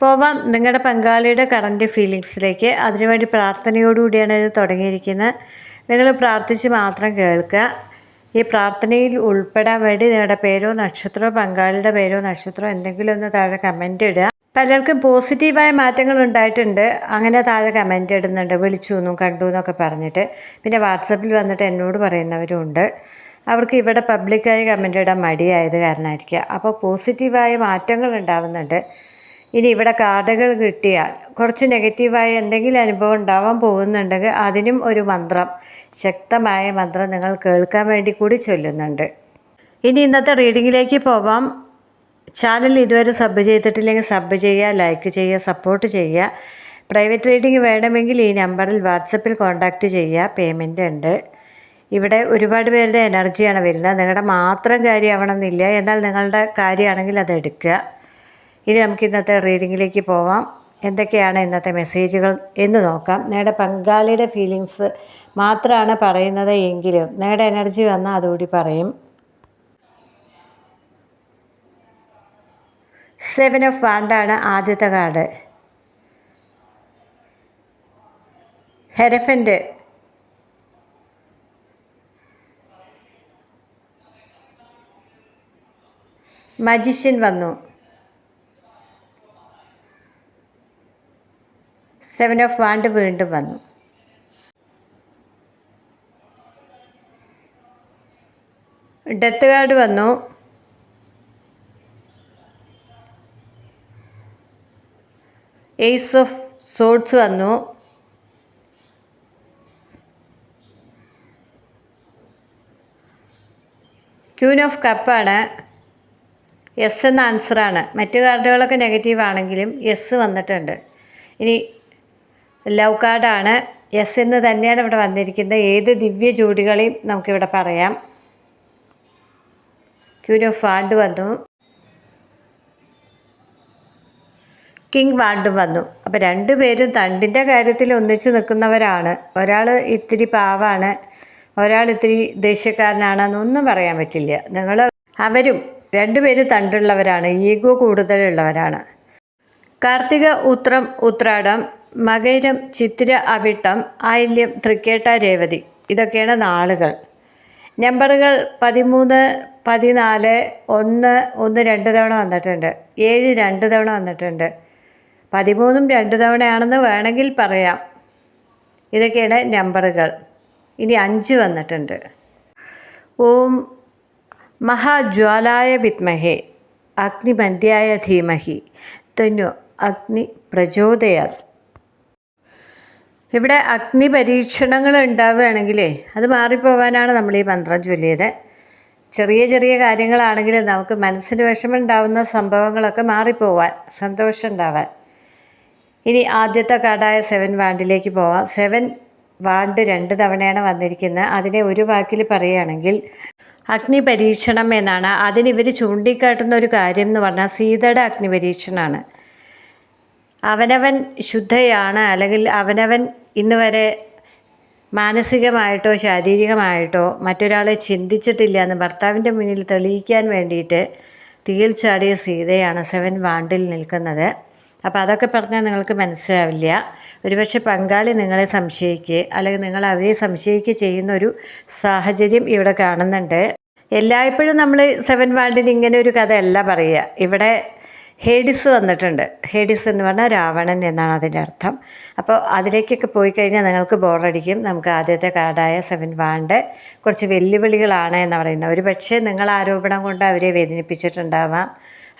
പോവാം. നിങ്ങളുടെ പങ്കാളിയുടെ കറന്റ് ഫീലിങ്സിലേക്ക് അതിനുവേണ്ടി പ്രാർത്ഥനയോടുകൂടിയാണ് ഇത് തുടങ്ങിയിരിക്കുന്നത്. നിങ്ങൾ പ്രാർത്ഥിച്ച് മാത്രം കേൾക്കുക. ഈ പ്രാർത്ഥനയിൽ ഉൾപ്പെടാൻ വേണ്ടി നിങ്ങളുടെ പേരോ നക്ഷത്രമോ പങ്കാളിയുടെ പേരോ നക്ഷത്രമോ എന്തെങ്കിലും ഒന്ന് താഴെ കമന്റ് ഇടുക. പലർക്കും പോസിറ്റീവായ മാറ്റങ്ങൾ ഉണ്ടായിട്ടുണ്ട്. അങ്ങനെ താഴെ കമന്റ് ഇടുന്നുണ്ട്. വിളിച്ചു എന്നും കണ്ടു എന്നൊക്കെ പറഞ്ഞിട്ട്. പിന്നെ വാട്സപ്പിൽ വന്നിട്ട് എന്നോട് പറയുന്നവരും ഉണ്ട്. അവർക്ക് ഇവിടെ പബ്ലിക്കായി കമന്റ് ഇടാൻ മടിയായത് കാരണമായിരിക്കുക അപ്പോൾ പോസിറ്റീവായ മാറ്റങ്ങൾ ഉണ്ടാവുന്നുണ്ട്. ഇനി ഇവിടെ കാർഡുകൾ കിട്ടിയാൽ കുറച്ച് നെഗറ്റീവായ എന്തെങ്കിലും അനുഭവം ഉണ്ടാവാൻ പോകുന്നുണ്ടെങ്കിൽ അതിനും ഒരു മന്ത്രം ശക്തമായ മന്ത്രം നിങ്ങൾ കേൾക്കാൻ വേണ്ടി കൂടി ചൊല്ലുന്നുണ്ട്. ഇനി ഇന്നത്തെ റീഡിങ്ങിലേക്ക് പോവാം. ചാനൽ ഇതുവരെ സബ് ചെയ്തിട്ടില്ലെങ്കിൽ സബ് ചെയ്യുക ലൈക്ക് ചെയ്യുക സപ്പോർട്ട് ചെയ്യുക. പ്രൈവറ്റ് റീഡിംഗ് വേണമെങ്കിൽ ഈ നമ്പറിൽ വാട്സപ്പിൽ കോൺടാക്റ്റ് ചെയ്യുക പേയ്മെന്റ് ഉണ്ട്. ഇവിടെ ഒരുപാട് പേരുടെ എനർജിയാണ് വരുന്നത്. നിങ്ങളുടെ മാത്രം കാര്യമാവണമെന്നില്ല. എന്നാൽ നിങ്ങളുടെ കാര്യമാണെങ്കിൽ അത് എടുക്കുക. ഇനി നമുക്ക് ഇന്നത്തെ റീഡിങ്ങിലേക്ക് പോവാം. എന്തൊക്കെയാണ് ഇന്നത്തെ മെസ്സേജുകൾ എന്ന് നോക്കാം. നേടെ പങ്കാളിയുടെ ഫീലിങ്സ് മാത്രമാണ് പറയുന്നത് എങ്കിലും നേടെ എനർജി വന്നാൽ അതുകൂടി പറയും. സെവൻ ഓഫ് വാണ്ടാണ് ആദ്യത്തെ കാർഡ്. ഹെരഫന്റ് മജിഷ്യൻ വന്നു. സെവൻ ഓഫ് വാണ്ട് വീണ്ടും വന്നു. ഡെത്ത് കാർഡ് വന്നു. എയ്സ് ഓഫ് സോഡ്സ് വന്നു. ക്യൂൻ ഓഫ് കപ്പാണ് എസ് എന്ന ആൻസറാണ്. മറ്റു കാർഡുകളൊക്കെ നെഗറ്റീവ് ആണെങ്കിലും എസ് വന്നിട്ടുണ്ട്. ഇനി ലവ് കാർഡാണ് എസ് എന്ന് തന്നെയാണ് ഇവിടെ വന്നിരിക്കുന്നത്. ഏത് ദിവ്യ ജോഡികളെയും നമുക്കിവിടെ പറയാം. ക്യൂൻ ഓഫ് വാർഡ് വന്നു. കിങ് വാണ്ടും വന്നു. അപ്പോൾ രണ്ടുപേരും തണ്ടിന്റെ കാര്യത്തിൽ ഒന്നിച്ച് നിൽക്കുന്നവരാണ്. ഒരാൾ ഇത്തിരി പാവാണ്. ഒരാൾ ഇത്തിരി ദേഷ്യക്കാരനാണെന്നൊന്നും പറയാൻ പറ്റില്ല. നിങ്ങൾ അവരും രണ്ടുപേരും തണ്ടുള്ളവരാണ്. ഈഗോ കൂടുതലുള്ളവരാണ്. കാർത്തിക ഉത്രം ഉത്രാടം. മകരം ചിത്തിര അവിട്ടം ആയില്യം തൃക്കേട്ട രേവതി. ഇതൊക്കെയാണ് നാളുകൾ. നമ്പറുകൾ പതിമൂന്ന് പതിനാല് ഒന്ന് ഒന്ന് രണ്ട് തവണ വന്നിട്ടുണ്ട്. ഏഴ് രണ്ട് തവണ വന്നിട്ടുണ്ട്. പതിമൂന്നും രണ്ട് തവണയാണെന്ന് വേണമെങ്കിൽ പറയാം. ഇതൊക്കെയാണ് നമ്പറുകൾ. ഇനി അഞ്ച് വന്നിട്ടുണ്ട്. ഓം മഹാജ്വാലായ വിത്മഹേ അഗ്നിമന്ധ്യായ ധീമഹി. തന്നു അഗ്നി പ്രചോദയാൽ ഇവിടെ അഗ്നി പരീക്ഷണങ്ങൾ ഉണ്ടാവുകയാണെങ്കിലേ അത് മാറിപ്പോവാനാണ് നമ്മൾ ഈ മന്ത്രം ചൊല്ലിയത്. ചെറിയ ചെറിയ കാര്യങ്ങളാണെങ്കിലും നമുക്ക് മനസ്സിന് വിഷമം ഉണ്ടാവുന്ന സംഭവങ്ങളൊക്കെ മാറിപ്പോവാൻ സന്തോഷം ഉണ്ടാവാൻ. ഇനി ആദ്യത്തെ കാർഡായ സെവൻ വാണ്ടിലേക്ക് പോവാം. സെവൻ വാണ്ട് രണ്ട് തവണയാണ് വന്നിരിക്കുന്നത്. അതിനെ ഒരു വാക്കിൽ പറയുകയാണെങ്കിൽ അഗ്നി പരീക്ഷണം എന്നാണ്. അതിനിവർ ചൂണ്ടിക്കാട്ടുന്ന ഒരു കാര്യം എന്ന് പറഞ്ഞാൽ സീതയുടെ അഗ്നി പരീക്ഷണമാണ്. അവനവൻ ശുദ്ധയാണ് അല്ലെങ്കിൽ അവനവൻ ഇന്ന് വരെ മാനസികമായിട്ടോ ശാരീരികമായിട്ടോ മറ്റൊരാളെ ചിന്തിച്ചിട്ടില്ല എന്ന് ഭർത്താവിന്റെ മുന്നിൽ തെളിയിക്കാൻ വേണ്ടിയിട്ട് തീയിൽ ചാടിയ സീതയാണ് സെവൻ വാണ്ടിൽ നിൽക്കുന്നത്. അപ്പോൾ അതൊക്കെ പറഞ്ഞാൽ നിങ്ങൾക്ക് മനസ്സിലാവില്ല. ഒരുപക്ഷെ പങ്കാളി നിങ്ങളെ സംശയിക്കുക അല്ലെങ്കിൽ നിങ്ങൾ അവരെ സംശയിക്കുക ചെയ്യുന്ന ഒരു സാഹചര്യം ഇവിടെ കാണുന്നുണ്ട്. എല്ലായ്പ്പോഴും നമ്മൾ സെവൻ വാണ്ടിന് ഇങ്ങനെ ഒരു കഥയല്ല പറയുക. ഇവിടെ ഹേഡിസ് വന്നിട്ടുണ്ട്. ഹേഡിസ് എന്ന് പറഞ്ഞാൽ രാവണൻ എന്നാണ് അതിന്റെ അർത്ഥം. അപ്പോൾ അതിലേക്കൊക്കെ പോയി കഴിഞ്ഞാൽ നിങ്ങൾക്ക് ബോറടിക്കും. നമുക്ക് ആദ്യത്തെ കാർഡായ സെവൻ വാണ്ട്. കുറച്ച് വെല്ലുവിളികളാണ് എന്ന് പറയുന്നത്. ഒരു പക്ഷേ നിങ്ങൾ ആരോപണം കൊണ്ട് അവരെ വേദനിപ്പിച്ചിട്ടുണ്ടാവാം.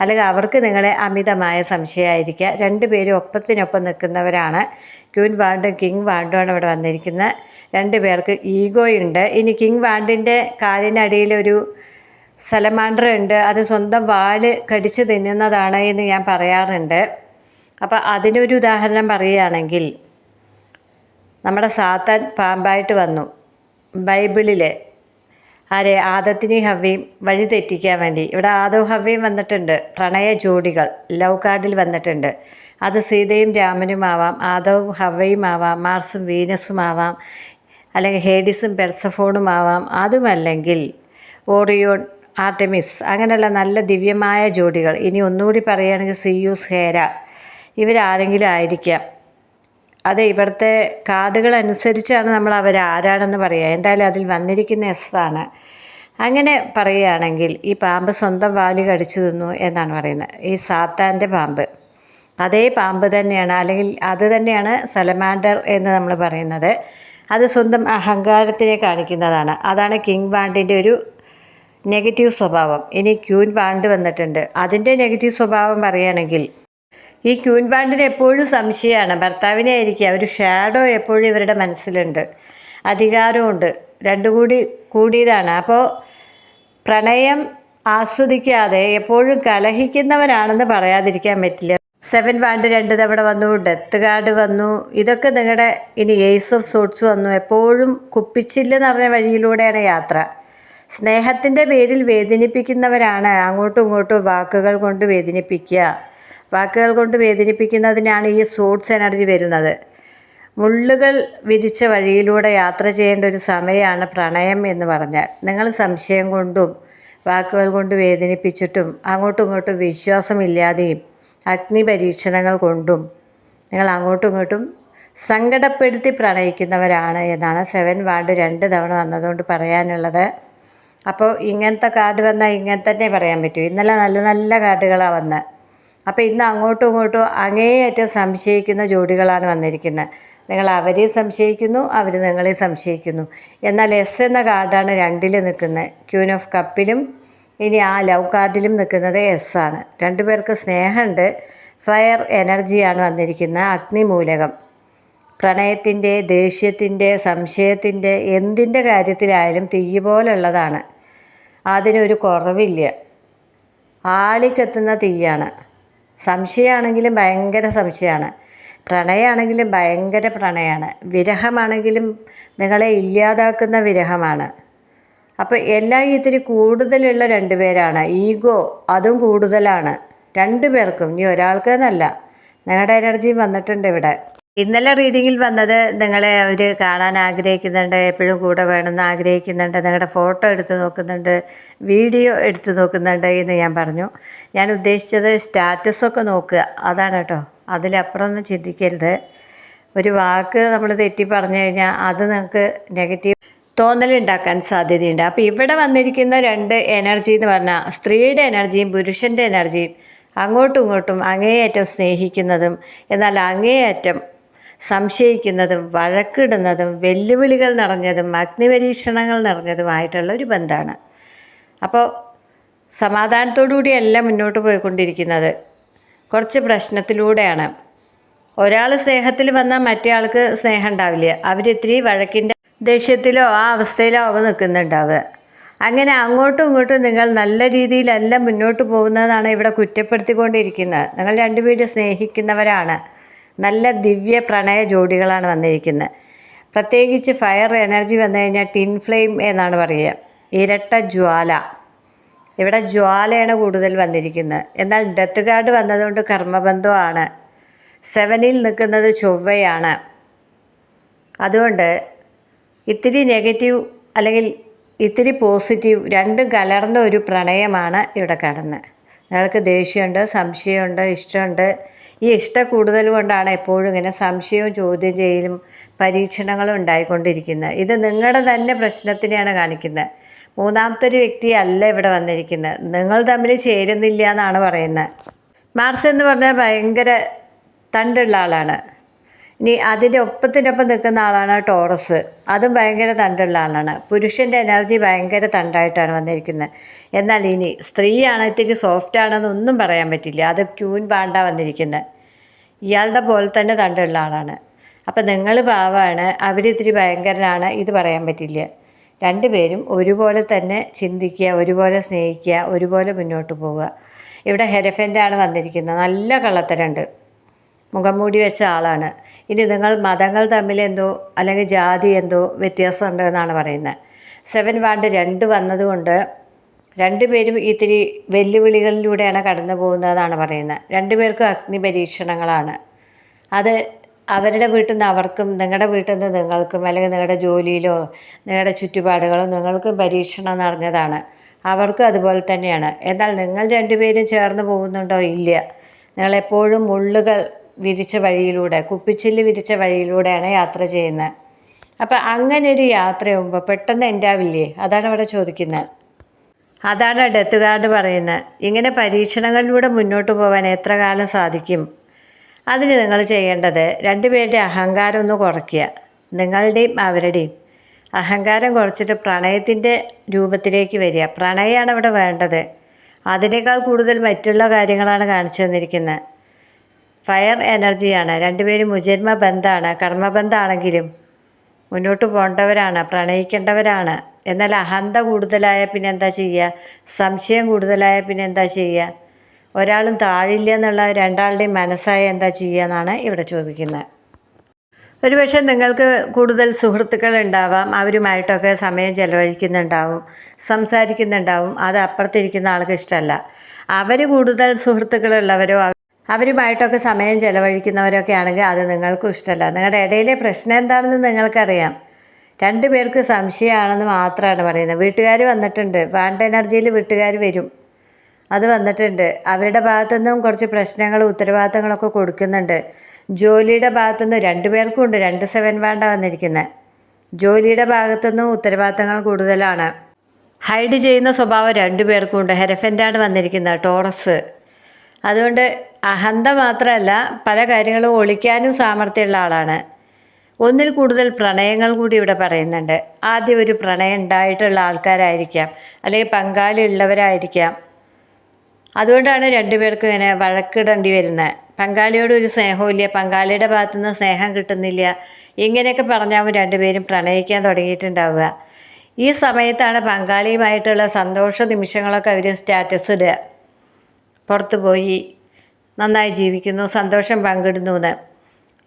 അല്ലെങ്കിൽ അവർക്ക് നിങ്ങളെ അമിതമായ സംശയമായിരിക്കുക രണ്ടുപേരും ഒപ്പത്തിനൊപ്പം നിൽക്കുന്നവരാണ്. ക്യൂൻ വാണ്ടും കിങ് വാണ്ടുമാണ് ഇവിടെ വന്നിരിക്കുന്നത്. രണ്ട് പേർക്ക് ഈഗോ ഉണ്ട്. ഇനി കിങ് വാണ്ടിന്റെ കാലിനടിയിലൊരു സലമാൻഡർ ഉണ്ട്. അത് സ്വന്തം വാൽ കടിച്ചു തിന്നുന്നതാണ് എന്ന് ഞാൻ പറയാറുണ്ട്. അപ്പോൾ അതിനൊരു ഉദാഹരണം പറയുകയാണെങ്കിൽ നമ്മുടെ സാത്താൻ പാമ്പായിട്ട് വന്നു. ബൈബിളിൽ ആരെ? ആദത്തിനെയും ഹവ്വയും വഴി തെറ്റിക്കാൻ വേണ്ടി. ഇവിടെ ആദവും ഹവ്വയും വന്നിട്ടുണ്ട്. പ്രണയ ജോഡികൾ ലവ് കാർഡിൽ വന്നിട്ടുണ്ട്. അത് സീതയും രാമനും ആവാം ആദവും ഹവ്വയും ആവാം മാർസും വീനസും ആവാം അല്ലെങ്കിൽ ഹേഡിസും പെർസഫോണും ആവാം. അതുമല്ലെങ്കിൽ ഓറിയോൺ ആർട്ടമിസ്. അങ്ങനെയുള്ള നല്ല ദിവ്യമായ ജോഡികൾ. ഇനി ഒന്നുകൂടി പറയുകയാണെങ്കിൽ സിയൂസ് ഹേര. ഇവരാരെങ്കിലും ആയിരിക്കാം. അത് ഇവിടുത്തെ കാർഡുകൾ അനുസരിച്ചാണ് നമ്മൾ അവർ ആരാണെന്ന് പറയുക. എന്തായാലും അതിൽ വന്നിരിക്കുന്ന എസ് ആണ്. അങ്ങനെ പറയുകയാണെങ്കിൽ ഈ പാമ്പ് സ്വന്തം വാലി കടിച്ചു തിന്നു എന്നാണ് പറയുന്നത്. ഈ സാത്താന്റെ പാമ്പ്. അതേ പാമ്പ് തന്നെയാണ്. അല്ലെങ്കിൽ അത് തന്നെയാണ് സലമാൻഡർ എന്ന് നമ്മൾ പറയുന്നത്. അത് സ്വന്തം അഹങ്കാരത്തിനെ കാണിക്കുന്നതാണ്. അതാണ് കിങ് ബാണ്ടിന്റെ ഒരു നെഗറ്റീവ് സ്വഭാവം. ഇനി ക്യൂൻ വാണ്ട് വന്നിട്ടുണ്ട്. അതിന്റെ നെഗറ്റീവ് സ്വഭാവം പറയുകയാണെങ്കിൽ ഈ ക്യൂൻ ബാൻഡിന് എപ്പോഴും സംശയമാണ്. ഭർത്താവിനെ ആയിരിക്കുക ഒരു ഷാഡോ എപ്പോഴും ഇവരുടെ മനസ്സിലുണ്ട്. അധികാരമുണ്ട് രണ്ടു കൂടി കൂടിയതാണ്. അപ്പോൾ പ്രണയം ആസ്വദിക്കാതെ എപ്പോഴും കലഹിക്കുന്നവരാണെന്ന് പറയാതിരിക്കാൻ പറ്റില്ല. സെവൻ വാണ്ട് രണ്ട് തവണ വന്നു ഡെത്ത് കാർഡ് വന്നു. ഇതൊക്കെ നിങ്ങളുടെ ഇനി ഏസ് ഓഫ് സോട്ട്സ് വന്നു. എപ്പോഴും കുപ്പിച്ചില്ലെന്ന് പറഞ്ഞ വഴിയിലൂടെയാണ് യാത്ര. സ്നേഹത്തിന്റെ പേരിൽ വേദനിപ്പിക്കുന്നവരാണ്. അങ്ങോട്ടും ഇങ്ങോട്ടും വാക്കുകൾ കൊണ്ട് വേദനിപ്പിക്കുക. വാക്കുകൾ കൊണ്ട് വേദനിപ്പിക്കുന്നതിനാണ് ഈ സോട്ട്സ് എനർജി വരുന്നത്. മുള്ളുകൾ വിരിച്ച വഴിയിലൂടെ യാത്ര ചെയ്യേണ്ട ഒരു സമയമാണ് പ്രണയം എന്ന് പറഞ്ഞാൽ. നിങ്ങൾ സംശയം കൊണ്ടും വാക്കുകൾ കൊണ്ട് വേദനിപ്പിച്ചിട്ടും അങ്ങോട്ടും ഇങ്ങോട്ടും വിശ്വാസമില്ലാതെയും അഗ്നി പരീക്ഷണങ്ങൾ കൊണ്ടും നിങ്ങൾ അങ്ങോട്ടും ഇങ്ങോട്ടും സങ്കടപ്പെടുത്തി പ്രണയിക്കുന്നവരാണ് എന്നാണ് സെവൻ വാണ്ട് രണ്ട് തവണ വന്നതുകൊണ്ട് പറയാനുള്ളത്. അപ്പോൾ ഇങ്ങനത്തെ കാർഡ് വന്നാൽ ഇങ്ങനെ തന്നെ പറയാൻ പറ്റൂ. ഇന്നലെ നല്ല നല്ല കാർഡുകളാണ് വന്നത്. അപ്പോൾ ഇന്ന് അങ്ങോട്ടും ഇങ്ങോട്ടും അങ്ങേയറ്റം സംശയിക്കുന്ന ജോഡികളാണ് വന്നിരിക്കുന്നത്. നിങ്ങൾ അവരെ സംശയിക്കുന്നു അവർ നിങ്ങളെ സംശയിക്കുന്നു. എന്നാൽ എസ് എന്ന കാർഡാണ് രണ്ടിൽ നിൽക്കുന്നത്. ക്യൂൻ ഓഫ് കപ്പിലും ഇനി ആ ലവ് കാർഡിലും നിൽക്കുന്നത് എസ് ആണ്. രണ്ടുപേർക്ക് സ്നേഹമുണ്ട്. ഫയർ എനർജിയാണ് വന്നിരിക്കുന്നത്. അഗ്നിമൂലകം. പ്രണയത്തിന്റെ ദേഷ്യത്തിന്റെ സംശയത്തിന്റെ എന്തിന്റെ കാര്യത്തിലായാലും തീ പോലുള്ളതാണ്. അതിനൊരു കുറവില്ല. ആളിക്കെത്തുന്ന തീയാണ്. സംശയമാണെങ്കിലും ഭയങ്കര സംശയമാണ് പ്രണയമാണെങ്കിലും ഭയങ്കര പ്രണയമാണ് വിരഹമാണെങ്കിലും നിങ്ങളെ ഇല്ലാതാക്കുന്ന വിരഹമാണ്. അപ്പോൾ എല്ലാം ഇത്തിരി കൂടുതലുള്ള രണ്ടുപേരാണ് ഈഗോ അതും കൂടുതലാണ്. രണ്ടു പേർക്കും. ഇനി ഒരാൾക്ക് എന്നല്ല. നിങ്ങളുടെ എനർജിയും വന്നിട്ടുണ്ട് ഇവിടെ. ഇന്നലെ റീഡിങ്ങിൽ വന്നത് നിങ്ങളെ അവർ കാണാൻ ആഗ്രഹിക്കുന്നുണ്ട് എപ്പോഴും കൂടെ വേണമെന്ന് ആഗ്രഹിക്കുന്നുണ്ട് നിങ്ങളുടെ ഫോട്ടോ എടുത്ത് നോക്കുന്നുണ്ട് വീഡിയോ എടുത്ത് നോക്കുന്നുണ്ട് എന്ന് ഞാൻ പറഞ്ഞു. ഞാൻ ഉദ്ദേശിച്ചത് സ്റ്റാറ്റസൊക്കെ നോക്കുക. അതാണ് കേട്ടോ. അതിലപ്പുറം ഒന്നും ചിന്തിക്കരുത്. ഒരു വാക്ക് നമ്മൾ തെറ്റി പറഞ്ഞു കഴിഞ്ഞാൽ അത് നിങ്ങൾക്ക് നെഗറ്റീവ് തോന്നലുണ്ടാക്കാൻ സാധ്യതയുണ്ട്. അപ്പോൾ ഇവിടെ വന്നിരിക്കുന്ന രണ്ട് എനർജി എന്ന് പറഞ്ഞാൽ സ്ത്രീയുടെ എനർജിയും പുരുഷന്റെ എനർജിയും അങ്ങോട്ടും ഇങ്ങോട്ടും അങ്ങേയറ്റം സ്നേഹിക്കുന്നതും എന്നാൽ അങ്ങേയറ്റം സംശയിക്കുന്നതും വഴക്കിടുന്നതും വെല്ലുവിളികൾ നിറഞ്ഞതും അഗ്നിപരീക്ഷണങ്ങൾ നിറഞ്ഞതുമായിട്ടുള്ള ഒരു ബന്ധമാണ്. അപ്പോൾ സമാധാനത്തോടുകൂടിയല്ല മുന്നോട്ട് പോയിക്കൊണ്ടിരിക്കുന്നത്. കുറച്ച് പ്രശ്നത്തിലൂടെയാണ്. ഒരാൾ സ്നേഹത്തിൽ വന്നാൽ മറ്റേ ആൾക്ക് സ്നേഹം ഉണ്ടാവില്ല. അവരിത്തിരി വഴക്കിന്റെ ദേഷ്യത്തിലോ ആ അവസ്ഥയിലോ അവ നിൽക്കുന്നുണ്ടാവുക. അങ്ങനെ അങ്ങോട്ടും ഇങ്ങോട്ടും നിങ്ങൾ നല്ല രീതിയിലല്ല മുന്നോട്ട് പോകുന്നതാണ് ഇവിടെ കുറ്റപ്പെടുത്തിക്കൊണ്ടിരിക്കുന്നത്. നിങ്ങൾ രണ്ടുപേരും സ്നേഹിക്കുന്നവരാണ്. നല്ല ദിവ്യ പ്രണയ ജോഡികളാണ് വന്നിരിക്കുന്നത്. പ്രത്യേകിച്ച് ഫയർ എനർജി വന്നു കഴിഞ്ഞാൽ ടിൻ ഫ്ലെയിം എന്നാണ് പറയുക. ഇരട്ട ജ്വാല. ഇവിടെ ജ്വാലയാണ് കൂടുതൽ വന്നിരിക്കുന്നത്. എന്നാൽ ഡെത്ത് കാർഡ് വന്നതുകൊണ്ട് കർമ്മബന്ധമാണ്. സെവനിൽ നിൽക്കുന്നത് ചൊവ്വയാണ്. അതുകൊണ്ട് ഇത്തിരി നെഗറ്റീവ് അല്ലെങ്കിൽ ഇത്തിരി പോസിറ്റീവ് രണ്ടും കലർന്ന ഒരു പ്രണയമാണ് ഇവിടെ കടന്ന്. നിങ്ങൾക്ക് ദേഷ്യമുണ്ട് സംശയമുണ്ട് ഇഷ്ടമുണ്ട് ഈ ഇഷ്ട കൂടുതൽ കൊണ്ടാണ് എപ്പോഴും ഇങ്ങനെ സംശയവും ചോദ്യം ചെയ്യലും പരീക്ഷണങ്ങളും ഉണ്ടായിക്കൊണ്ടിരിക്കുന്നത്. ഇത് നിങ്ങളുടെ തന്നെ പ്രശ്നത്തിനെയാണ് കാണിക്കുന്നത്. മൂന്നാമത്തെ ഒരു വ്യക്തി അല്ല ഇവിടെ വന്നിരിക്കുന്നത്. നിങ്ങൾ തമ്മിൽ ചേരുന്നില്ല എന്നാണ് പറയുന്നത്. മാർസ് എന്ന് പറഞ്ഞാൽ ഭയങ്കര തണ്ടുള്ള ആളാണ്. ഇനി അതിന്റെ ഒപ്പത്തിനൊപ്പം നിൽക്കുന്ന ആളാണ് ടോറസ്. അതും ഭയങ്കര തണ്ടുള്ള ആളാണ്. പുരുഷന്റെ എനർജി ഭയങ്കര തണ്ടായിട്ടാണ് വന്നിരിക്കുന്നത്. എന്നാൽ ഇനി സ്ത്രീയാണ് ഇത്തിരി സോഫ്റ്റ് ആണെന്നൊന്നും പറയാൻ പറ്റില്ല. അത് ക്യൂൻ പാണ്ട വന്നിരിക്കുന്നത്. ഇയാളുടെ പോലെ തന്നെ തണ്ടുള്ള ആളാണ്. അപ്പം നിങ്ങൾ പാവമാണ് അവരിത്തിരി ഭയങ്കരനാണ്. ഇത് പറയാൻ പറ്റില്ല. രണ്ടുപേരും ഒരുപോലെ തന്നെ ചിന്തിക്കുക ഒരുപോലെ സ്നേഹിക്കുക ഒരുപോലെ മുന്നോട്ട് പോവുക. ഇവിടെ ഹെരഫന്റാണ് വന്നിരിക്കുന്നത്. നല്ല കള്ളത്തരണ്ട് മുഖംമൂടി വെച്ച ആളാണ്. ഇനി നിങ്ങൾ മതങ്ങൾ തമ്മിൽ എന്തോ അല്ലെങ്കിൽ ജാതി എന്തോ വ്യത്യാസമുണ്ട് എന്നാണ് പറയുന്നത്. സെവൻ വാണ്ട് രണ്ട് വന്നതുകൊണ്ട് രണ്ടുപേരും ഇത്തിരി വെല്ലുവിളികളിലൂടെയാണ് കടന്നു പോകുന്നതെന്നാണ് പറയുന്നത്. രണ്ടുപേർക്കും അഗ്നി പരീക്ഷണങ്ങളാണ്. അത് അവരുടെ വീട്ടിൽ നിന്ന് അവർക്കും നിങ്ങളുടെ വീട്ടിൽ നിന്ന് നിങ്ങൾക്കും അല്ലെങ്കിൽ നിങ്ങളുടെ ജോലിയിലോ നിങ്ങളുടെ ചുറ്റുപാടുകളോ നിങ്ങൾക്കും പരീക്ഷണം നിറഞ്ഞതാണ് അവർക്കും അതുപോലെ തന്നെയാണ്. എന്നാൽ നിങ്ങൾ രണ്ടുപേരും ചേർന്ന് പോകുന്നുണ്ടോ? ഇല്ല. നിങ്ങളെപ്പോഴും മുള്ളുകൾ വിരിച്ച വഴിയിലൂടെ കുപ്പിച്ചില്ല് വിരിച്ച വഴിയിലൂടെയാണ് യാത്ര ചെയ്യുന്നത്. അപ്പം അങ്ങനെ ഒരു യാത്രയാകുമ്പോൾ പെട്ടെന്ന് ഉണ്ടാവില്ലേ അതാണ് അവിടെ ചോദിക്കുന്നത്. അതാണ് ഡെത്ത് കാർഡ് പറയുന്നത്. ഇങ്ങനെ പരീക്ഷണങ്ങളിലൂടെ മുന്നോട്ട് പോകാൻ എത്ര കാലം സാധിക്കും? അതിന് നിങ്ങൾ ചെയ്യേണ്ടത് രണ്ടുപേരുടെ അഹങ്കാരം ഒന്ന് കുറയ്ക്കുക. നിങ്ങളുടെയും അവരുടെയും. അഹങ്കാരം കുറച്ചിട്ട് പ്രണയത്തിന്റെ രൂപത്തിലേക്ക് വരിക. പ്രണയമാണ് അവിടെ വേണ്ടത്. അതിനേക്കാൾ കൂടുതൽ മറ്റുള്ള കാര്യങ്ങളാണ് കാണിച്ചു തന്നിരിക്കുന്നത്. ഫയർ എനർജിയാണ്. രണ്ടുപേരും മുജന്മ ബന്ധമാണ് കർമ്മബന്ധമാണെങ്കിലും മുന്നോട്ട് പോകേണ്ടവരാണ് പ്രണയിക്കേണ്ടവരാണ്. എന്നാൽ അഹന്ത കൂടുതലായ പിന്നെ എന്താ ചെയ്യുക? സംശയം കൂടുതലായ പിന്നെ എന്താ ചെയ്യുക? ഒരാളും താഴില്ല എന്നുള്ള രണ്ടാളുടെയും മനസ്സായ എന്താ ചെയ്യുക എന്നാണ് ഇവിടെ ചോദിക്കുന്നത്. ഒരുപക്ഷെ നിങ്ങൾക്ക് കൂടുതൽ സുഹൃത്തുക്കൾ ഉണ്ടാവാം അവരുമായിട്ടൊക്കെ സമയം ചെലവഴിക്കുന്നുണ്ടാവും സംസാരിക്കുന്നുണ്ടാവും. അത് അപ്പുറത്തിരിക്കുന്ന ആൾക്ക് ഇഷ്ടമല്ല. അവർ കൂടുതൽ സുഹൃത്തുക്കളുള്ളവരോ അവരുമായിട്ടൊക്കെ സമയം ചിലവഴിക്കുന്നവരൊക്കെ ആണെങ്കിൽ അത് നിങ്ങൾക്കും ഇഷ്ടമല്ല. നിങ്ങളുടെ ഇടയിലെ പ്രശ്നം എന്താണെന്ന് നിങ്ങൾക്കറിയാം. രണ്ടു പേർക്ക് സംശയമാണെന്ന് മാത്രമാണ് പറയുന്നത്. വീട്ടുകാർ വന്നിട്ടുണ്ട്. വാണ്ട എനർജിയിൽ വീട്ടുകാർ വരും. അത് വന്നിട്ടുണ്ട്. അവരുടെ ഭാഗത്തുനിന്നും കുറച്ച് പ്രശ്നങ്ങളും ഉത്തരവാദിത്തങ്ങളൊക്കെ കൊടുക്കുന്നുണ്ട്. ജോലിയുടെ ഭാഗത്തുനിന്ന് രണ്ട് പേർക്കും ഉണ്ട്. രണ്ട് സെവൻ വേണ്ട വന്നിരിക്കുന്നത് ജോലിയുടെ ഭാഗത്തുനിന്നും ഉത്തരവാദിത്തങ്ങൾ കൂടുതലാണ്. ഹൈഡ് ചെയ്യുന്ന സ്വഭാവം രണ്ടു പേർക്കും ഉണ്ട്. ഹെരഫന്റാണ് വന്നിരിക്കുന്നത്. ടോറസ്. അതുകൊണ്ട് അഹന്ത മാത്രമല്ല പല കാര്യങ്ങളും ഒളിക്കാനും സാമർഥ്യമുള്ള ആളാണ്. ഒന്നിൽ കൂടുതൽ പ്രണയങ്ങൾ കൂടി ഇവിടെ പറയുന്നുണ്ട്. ആദ്യം ഒരു പ്രണയം ഉണ്ടായിട്ടുള്ള ആൾക്കാരായിരിക്കാം അല്ലെങ്കിൽ പങ്കാളി ഉള്ളവരായിരിക്കാം. അതുകൊണ്ടാണ് രണ്ടുപേർക്കും ഇങ്ങനെ വഴക്കിടേണ്ടി വരുന്നത്. പങ്കാളിയോട് ഒരു സ്നേഹമില്ല പങ്കാളിയുടെ ഭാഗത്തുനിന്ന് സ്നേഹം കിട്ടുന്നില്ല. ഇങ്ങനെയൊക്കെ പറഞ്ഞാവും രണ്ടുപേരും പ്രണയിക്കാൻ തുടങ്ങിയിട്ടുണ്ടാവുക. ഈ സമയത്താണ് പങ്കാളിയുമായിട്ടുള്ള സന്തോഷ നിമിഷങ്ങളൊക്കെ അവർ സ്റ്റാറ്റസ് ഇടുക. പുറത്തു പോയി നന്നായി ജീവിക്കുന്നു സന്തോഷം പങ്കിടുന്നു എന്ന്.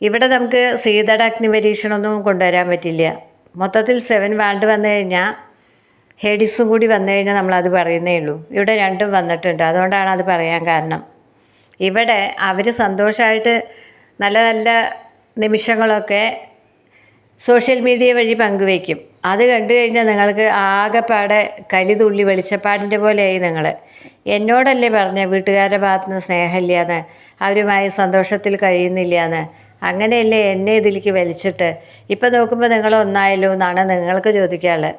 ഇവിടെ നമുക്ക് സീതയുടെ അഗ്നിപരീക്ഷണമൊന്നും കൊണ്ടുവരാൻ പറ്റില്ല. മൊത്തത്തിൽ സെവൻ വാണ്ട് വന്നു കഴിഞ്ഞാൽ ഹേഡിസും കൂടി വന്നു കഴിഞ്ഞാൽ നമ്മളത് പറയുന്നേ ഉള്ളൂ. ഇവിടെ രണ്ടും വന്നിട്ടുണ്ട്. അതുകൊണ്ടാണ് അത് പറയാൻ കാരണം. ഇവിടെ അവർ സന്തോഷമായിട്ട് നല്ല നല്ല നിമിഷങ്ങളൊക്കെ സോഷ്യൽ മീഡിയ വഴി പങ്കുവയ്ക്കും. അത് കണ്ടു കഴിഞ്ഞാൽ നിങ്ങൾക്ക് ആകെപ്പാടെ കലിതുള്ളി വെളിച്ചപ്പാടിന്റെ പോലെയായി നിങ്ങൾ. എന്നോടല്ലേ പറഞ്ഞ വീട്ടുകാരുടെ ഭാഗത്തു നിന്ന് സ്നേഹമില്ലയെന്ന് അവരുമായി സന്തോഷത്തിൽ കഴിയുന്നില്ലാന്ന്. അങ്ങനെയല്ലേ എന്നെ ഇതിലേക്ക് വലിച്ചിട്ട്? ഇപ്പം നോക്കുമ്പോൾ നിങ്ങൾ ഒന്നായല്ലോ എന്നാണ് നിങ്ങൾക്ക് ചോദിക്കാനുള്ളത്.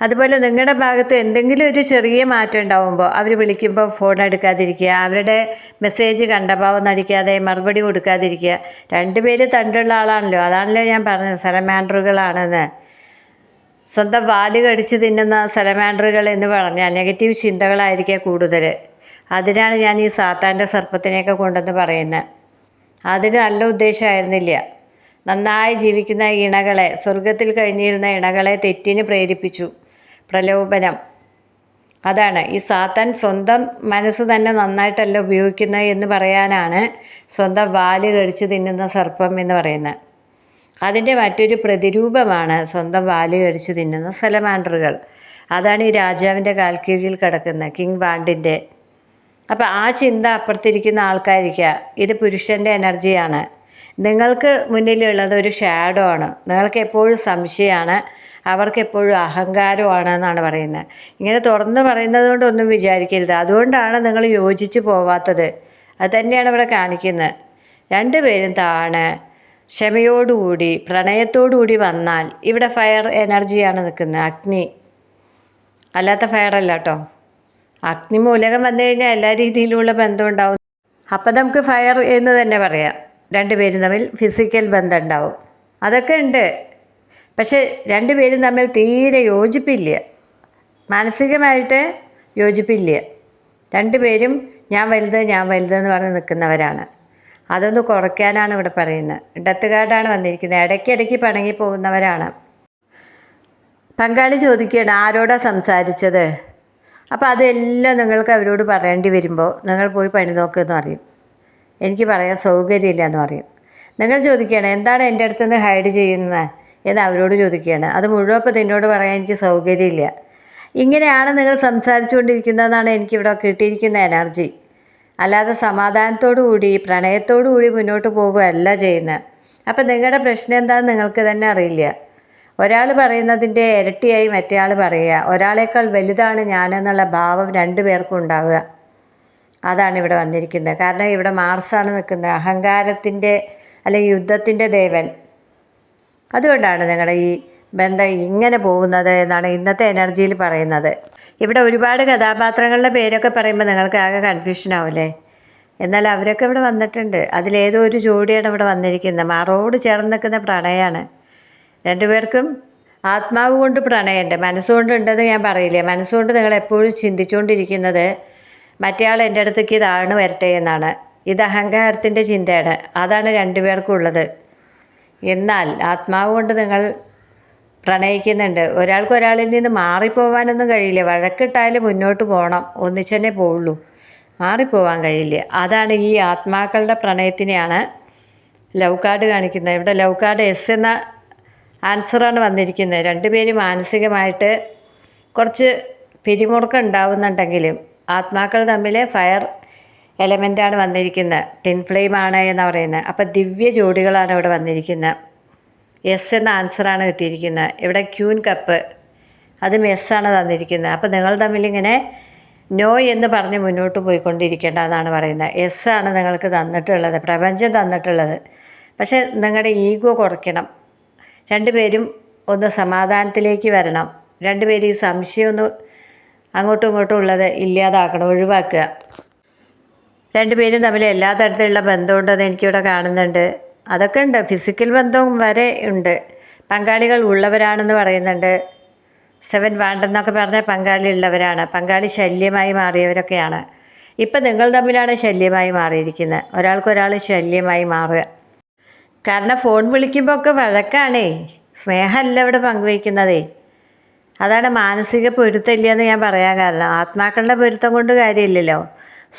അതുപോലെ നിങ്ങളുടെ ഭാഗത്ത് എന്തെങ്കിലും ഒരു ചെറിയ മാറ്റം ഉണ്ടാവുമ്പോൾ അവർ വിളിക്കുമ്പോൾ ഫോൺ എടുക്കാതിരിക്കുക അവരുടെ മെസ്സേജ് കണ്ടഭാവം നടിക്കാതെ മറുപടി കൊടുക്കാതിരിക്കുക. രണ്ടുപേര് തണ്ടുള്ള ആളാണല്ലോ. അതാണല്ലോ ഞാൻ പറഞ്ഞത്. സലമാൻഡറുകളാണെന്ന് സ്വന്തം വാൽ കടിച്ച് തിന്നുന്ന സലമാൻഡറുകൾ എന്ന് പറഞ്ഞാൽ നെഗറ്റീവ് ചിന്തകളായിരിക്കുക കൂടുതൽ. അതിനാണ് ഞാൻ ഈ സാത്താന്റെ സർപ്പത്തിനെയൊക്കെ കൊണ്ടെന്ന് പറയുന്നത്. അതിന് നല്ല ഉദ്ദേശമായിരുന്നില്ല. നന്നായി ജീവിക്കുന്ന ഇണകളെ സ്വർഗത്തിൽ കഴിഞ്ഞിരുന്ന ഇണകളെ തെറ്റിന് പ്രേരിപ്പിച്ചു. പ്രലോഭനം. അതാണ്. ഈ സാത്താൻ സ്വന്തം മനസ്സ് തന്നെ നന്നായിട്ടല്ല ഉപയോഗിക്കുന്നത് എന്ന് പറയാനാണ് സ്വന്തം വാൽ കടിച്ച് തിന്നുന്ന സർപ്പം എന്ന് പറയുന്നത്. അതിന്റെ മറ്റൊരു പ്രതിരൂപമാണ് സ്വന്തം വാൽ കടിച്ച് തിന്നുന്ന സലമാൻഡറുകൾ. അതാണ് ഈ രാജാവിന്റെ കാൽക്കീഴിൽ കിടക്കുന്ന കിങ് വാണ്ടിന്റെ. അപ്പോൾ ആ ചിന്ത അപ്പുറത്തിരിക്കുന്ന ആൾക്കാരിക്കുക. ഇത് പുരുഷന്റെ എനർജിയാണ്. നിങ്ങൾക്ക് മുന്നിലുള്ളത് ഒരു ഷാഡോ ആണ്. നിങ്ങൾക്ക് എപ്പോഴും സംശയമാണ്. അവർക്ക് എപ്പോഴും അഹങ്കാരമാണ് എന്നാണ് പറയുന്നത്. ഇങ്ങനെ തുറന്ന് പറയുന്നത് കൊണ്ടൊന്നും വിചാരിക്കരുത്. അതുകൊണ്ടാണ് നിങ്ങൾ യോജിച്ച് പോവാത്തത്. അത് തന്നെയാണ് ഇവിടെ കാണിക്കുന്നത്. രണ്ടുപേരും താണ് ക്ഷമയോടുകൂടി പ്രണയത്തോടുകൂടി വന്നാൽ ഇവിടെ ഫയർ എനർജിയാണ് നിൽക്കുന്നത്. അഗ്നി. അല്ലാത്ത ഫയർ അല്ല കേട്ടോ അഗ്നി മൂലകം വന്നു കഴിഞ്ഞാൽ എല്ലാ രീതിയിലുള്ള ബന്ധം ഉണ്ടാവും. അപ്പം നമുക്ക് ഫയർ എന്ന് തന്നെ പറയാം. രണ്ടുപേരും തമ്മിൽ ഫിസിക്കൽ ബന്ധം ഉണ്ടാവും. അതൊക്കെ ഉണ്ട്. പക്ഷെ രണ്ടുപേരും തമ്മിൽ തീരെ യോജിപ്പില്ല. മാനസികമായിട്ട് യോജിപ്പില്ല. രണ്ടുപേരും ഞാൻ വലുത് ഞാൻ വലുത് എന്ന് പറഞ്ഞ് നിൽക്കുന്നവരാണ്. അതൊന്ന് കുറയ്ക്കാനാണ് ഇവിടെ പറയുന്നത്. ഡെത്ത് കാർഡാണ് വന്നിരിക്കുന്നത്. ഇടയ്ക്കിടയ്ക്ക് പിണങ്ങി പോകുന്നവരാണ്. പങ്കാളി ചോദിക്കുകയാണ് ആരോടാണ് സംസാരിച്ചത്? അപ്പോൾ അതെല്ലാം നിങ്ങൾക്ക് അവരോട് പറയേണ്ടി വരുമ്പോൾ നിങ്ങൾ പോയി പണി നോക്കുമെന്ന് പറയും. എനിക്ക് പറയാൻ സൗകര്യമില്ല എന്ന് പറയും. നിങ്ങൾ ചോദിക്കുകയാണ് എന്താണ് എന്റെ അടുത്ത് നിന്ന് ഹൈഡ് ചെയ്യുന്നത്? എന്ന് അവരോട് ചോദിക്കുകയാണ്. അത് മുഴുവൻ ഇപ്പോൾ നിന്നോട് പറയാൻ എനിക്ക് സൗകര്യമില്ല. ഇങ്ങനെയാണ് നിങ്ങൾ സംസാരിച്ചുകൊണ്ടിരിക്കുന്നതെന്നാണ് എനിക്കിവിടെ കിട്ടിയിരിക്കുന്ന എനർജി. അല്ലാതെ സമാധാനത്തോടു കൂടി പ്രണയത്തോടു കൂടി മുന്നോട്ട് പോവുകയല്ല ചെയ്യുന്നത്. അപ്പം നിങ്ങളുടെ പ്രശ്നം എന്താണെന്ന് നിങ്ങൾക്ക് തന്നെ അറിയില്ല. ഒരാൾ പറയുന്നതിന്റെ ഇരട്ടിയായി മറ്റേ ആൾ പറയുക. ഒരാളേക്കാൾ വലുതാണ് ഞാനെന്നുള്ള ഭാവം രണ്ടു പേർക്കും ഉണ്ടാവുക. അതാണ് ഇവിടെ വന്നിരിക്കുന്നത്. കാരണം ഇവിടെ മാർസാണ് നിൽക്കുന്നത്. അഹങ്കാരത്തിന്റെ അല്ലെങ്കിൽ യുദ്ധത്തിന്റെ ദേവൻ. അതുകൊണ്ടാണ് നിങ്ങളുടെ ഈ ബന്ധം ഇങ്ങനെ പോകുന്നത് എന്നാണ് ഇന്നത്തെ എനർജിയിൽ പറയുന്നത്. ഇവിടെ ഒരുപാട് കഥാപാത്രങ്ങളുടെ പേരൊക്കെ പറയുമ്പോൾ നിങ്ങൾക്ക് ആകെ കൺഫ്യൂഷൻ ആവില്ലേ എന്നാൽ അവരൊക്കെ ഇവിടെ വന്നിട്ടുണ്ട്. അതിലേതോ ഒരു ജോഡിയാണ് ഇവിടെ വന്നിരിക്കുന്നത്. മാറോട് ചേർന്ന് നിൽക്കുന്ന പ്രണയമാണ് രണ്ടുപേർക്കും ആത്മാവ് കൊണ്ട് പ്രണയമുണ്ട്. മനസ്സുകൊണ്ട് ഉണ്ടെന്ന് ഞാൻ പറയില്ലേ. മനസ്സുകൊണ്ട് നിങ്ങൾ എപ്പോഴും ചിന്തിച്ചുകൊണ്ടിരിക്കുന്നത് മറ്റേയാൾ എന്റെ അടുത്തേക്ക് ഇതാണ് വരട്ടെ എന്നാണ്. ഇത് അഹങ്കാരത്തിന്റെ ചിന്തയാണ്. അതാണ് രണ്ടുപേർക്കും ഉള്ളത്. എന്നാൽ ആത്മാവ് കൊണ്ട് നിങ്ങൾ പ്രണയിക്കുന്നുണ്ട്. ഒരാൾക്ക് ഒരാളിൽ നിന്ന് മാറിപ്പോവാനൊന്നും കഴിയില്ല. വഴക്കിട്ടാലും മുന്നോട്ട് പോകണം ഒന്നിച്ചെന്നെ പോവുള്ളൂ. മാറിപ്പോവാൻ കഴിയില്ല. അതാണ് ഈ ആത്മാക്കളുടെ പ്രണയത്തിനെയാണ് ലവ് കാർഡ് കാണിക്കുന്നത്. ഇവിടെ ലവ് കാർഡ് എസ് എന്ന ആൻസറാണ് വന്നിരിക്കുന്നത്. രണ്ടുപേരും മാനസികമായിട്ട് കുറച്ച് പിരിമുറുക്കം ഉണ്ടാവുന്നുണ്ടെങ്കിലും ആത്മാക്കൾ തമ്മിൽ ഫയർ എലമെന്റാണ് വന്നിരിക്കുന്നത്. ടിൻ ഫ്ലെയിം ആണ് എന്ന് പറയുന്നത്. അപ്പോൾ ദിവ്യ ജോഡികളാണ് ഇവിടെ വന്നിരിക്കുന്നത്. എസ് എന്ന ആൻസറാണ് കിട്ടിയിരിക്കുന്നത്. ഇവിടെ ക്യൂൻ കപ്പ് അതും എസ് ആണ് തന്നിരിക്കുന്നത്. അപ്പോൾ നിങ്ങൾ തമ്മിലിങ്ങനെ നോ എന്ന് പറഞ്ഞ് മുന്നോട്ട് പോയിക്കൊണ്ടിരിക്കേണ്ട എന്നാണ് പറയുന്നത്. എസ് ആണ് നിങ്ങൾക്ക് തന്നിട്ടുള്ളത്. പ്രപഞ്ചം തന്നിട്ടുള്ളത്. പക്ഷേ നിങ്ങളുടെ ഈഗോ കുറയ്ക്കണം. രണ്ടുപേരും ഒന്ന് സമാധാനത്തിലേക്ക് വരണം. രണ്ടുപേരും ഈ സംശയം ഒന്ന് അങ്ങോട്ടും ഇങ്ങോട്ടും ഉള്ളത് ഇല്ലാതാക്കണം ഒഴിവാക്കുക. രണ്ടുപേരും തമ്മിൽ എല്ലാ തരത്തിലുള്ള ബന്ധമുണ്ടെന്ന് എനിക്കിവിടെ കാണുന്നുണ്ട്. അതൊക്കെ ഉണ്ട്. ഫിസിക്കൽ ബന്ധവും വരെ ഉണ്ട്. പങ്കാളികൾ ഉള്ളവരാണെന്ന് പറയുന്നുണ്ട്. സെവൻ വാണ്ടെന്നൊക്കെ പറഞ്ഞാൽ പങ്കാളി ഉള്ളവരാണ്. പങ്കാളി ശല്യമായി മാറിയവരൊക്കെയാണ്. ഇപ്പം നിങ്ങൾ തമ്മിലാണ് ശല്യമായി മാറിയിരിക്കുന്നത് ഒരാൾക്കൊരാൾ ശല്യമായി മാറുക. കാരണം ഫോൺ വിളിക്കുമ്പോൾ ഒക്കെ വഴക്കാണേ. സ്നേഹമല്ല ഇവിടെ പങ്കുവയ്ക്കുന്നതേ. അതാണ് മാനസിക പൊരുത്തമില്ല എന്ന് ഞാൻ പറയാൻ കാരണം. ആത്മാക്കളുടെ പൊരുത്തം കൊണ്ട് കാര്യമില്ലല്ലോ.